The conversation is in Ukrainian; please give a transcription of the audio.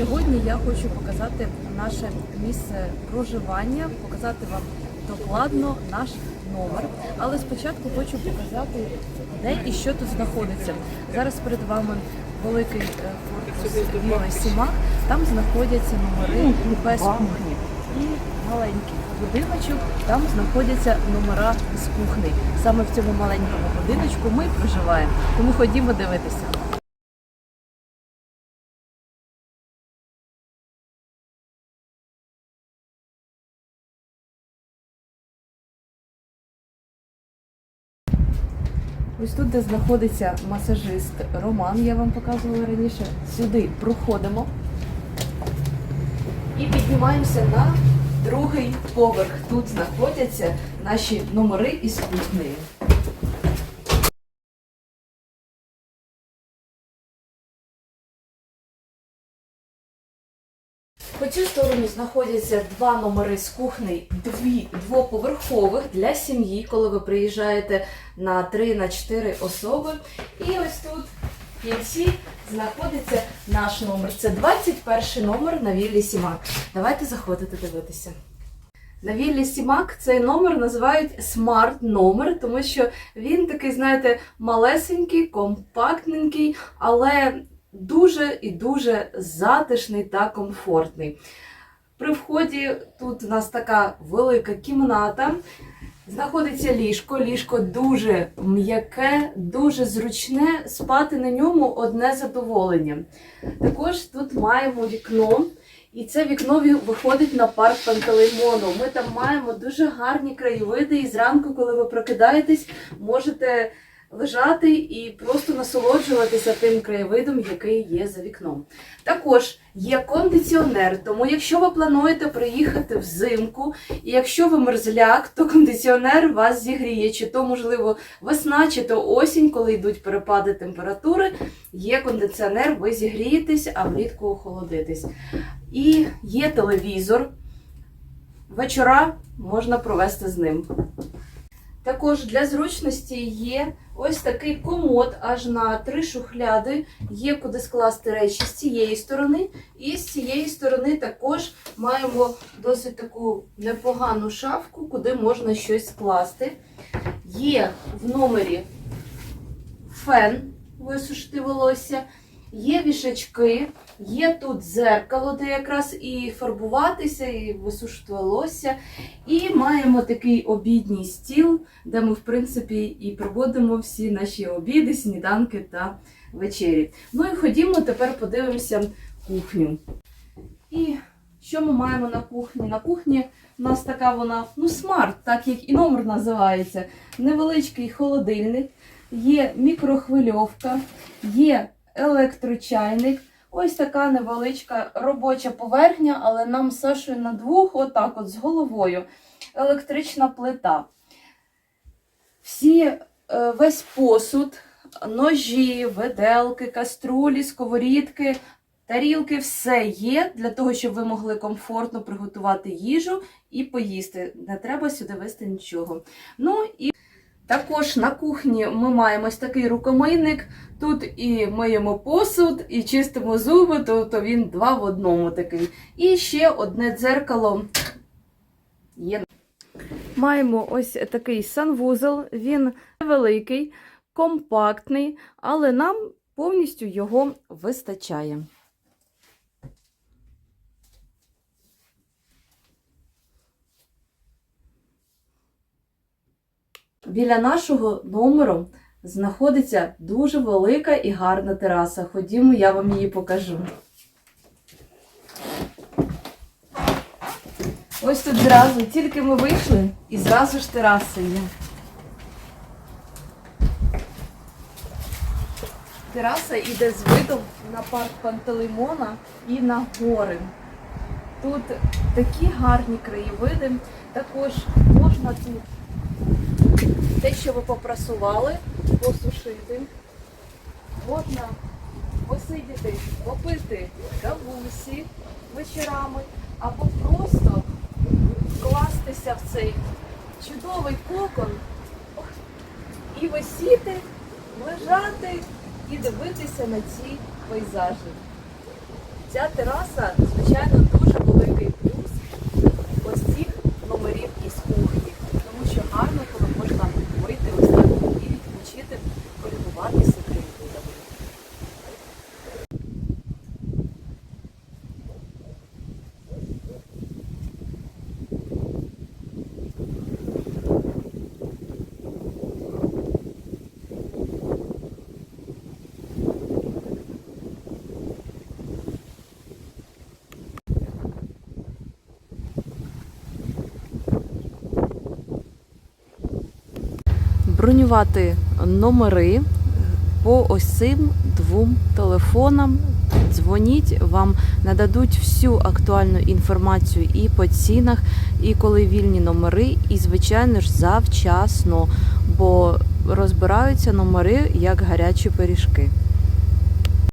Сьогодні я хочу показати наше місце проживання, показати вам докладно наш номер. Але спочатку хочу показати, де і що тут знаходиться. Зараз перед вами великий е, корпус Вілли Сімак. Там знаходяться номери без кухні. І маленький будиночок, там знаходяться номера з кухні. Саме в цьому маленькому будиночку ми проживаємо. Тому ходімо дивитися. Ось тут, де знаходиться масажист Роман, я вам показувала раніше. Сюди проходимо і піднімаємося на другий поверх. Тут знаходяться наші номери із кухнею. По цю сторону знаходяться два номери з кухні, дві двоповерхових для сім'ї, коли ви приїжджаєте на 3 на 4 особи. І ось тут в кінці знаходиться наш номер. Це 21 номер на віллі Сімак. Давайте заходити дивитися. На віллі Сімак цей номер називають смарт номер, тому що він такий, знаєте, малесенький, компактненький, але дуже і дуже затишний та комфортний. При вході тут у нас така велика кімната. Знаходиться ліжко. Ліжко дуже м'яке, дуже зручне. Спати на ньому одне задоволення. Також тут маємо вікно. І це вікно виходить на парк Пантелеймону. Ми там маємо дуже гарні краєвиди, і зранку, коли ви прокидаєтесь, можете лежати і просто насолоджуватися тим краєвидом, який є за вікном. Також є кондиціонер, тому якщо ви плануєте приїхати взимку, і якщо ви мерзляк, то кондиціонер вас зігріє, чи то, можливо, весна, чи то осінь, коли йдуть перепади температури, є кондиціонер, ви зігрієтесь, а влітку охолодитесь. І є телевізор. Вечора можна провести з ним. Також для зручності є ось такий комод аж на три шухляди. Є куди скласти речі з цієї сторони. І з цієї сторони також маємо досить таку непогану шафку, куди можна щось скласти. Є в номері фен висушити волосся, є вішачки, є тут дзеркало, де якраз і фарбуватися, і висушити волосся. І маємо такий обідній стіл, де ми, в принципі, і проводимо всі наші обіди, сніданки та вечері. Ну і ходімо тепер подивимося кухню. І що ми маємо на кухні? На кухні у нас така вона, ну, смарт, так як і номер називається. Невеличкий холодильник, є мікрохвильовка, є електрочайник. Ось така невеличка робоча поверхня, але нам з Сашою на двох, отак от з головою. Електрична плита. Всі, е, весь посуд, ножі, виделки, каструлі, сковорідки, тарілки, все є для того, щоб ви могли комфортно приготувати їжу і поїсти. Не треба сюди вести нічого. Ну і також на кухні ми маємо ось такий рукомийник. Тут і миємо посуд, і чистимо зуби, тобто він два в одному такий. І ще одне дзеркало є. Маємо ось такий санвузол. Він невеликий, компактний, але нам повністю його вистачає. Біля нашого номеру знаходиться дуже велика і гарна тераса. Ходімо, я вам її покажу. Ось тут зразу, тільки ми вийшли, і зразу ж тераса є. Тераса йде з видом на парк Пантелеймона і на гори. Тут такі гарні краєвиди. Також можна тут те, що ви попрасували, посушити. Можна посидіти, попити кавусі вечорами, або просто вкластися в цей чудовий кокон і висіти, лежати і дивитися на ці пейзажі. Ця тераса, звичайно, дуже великий плюс ось цих номерів із кухні, тому що гарно, коли можна вийти ось так і відпочити, полюбуватися краєвидами. Бронювати номери по ось цим двом телефонам. Дзвоніть, вам нададуть всю актуальну інформацію і по цінах, і коли вільні номери, і звичайно ж завчасно, бо розбираються номери як гарячі пиріжки.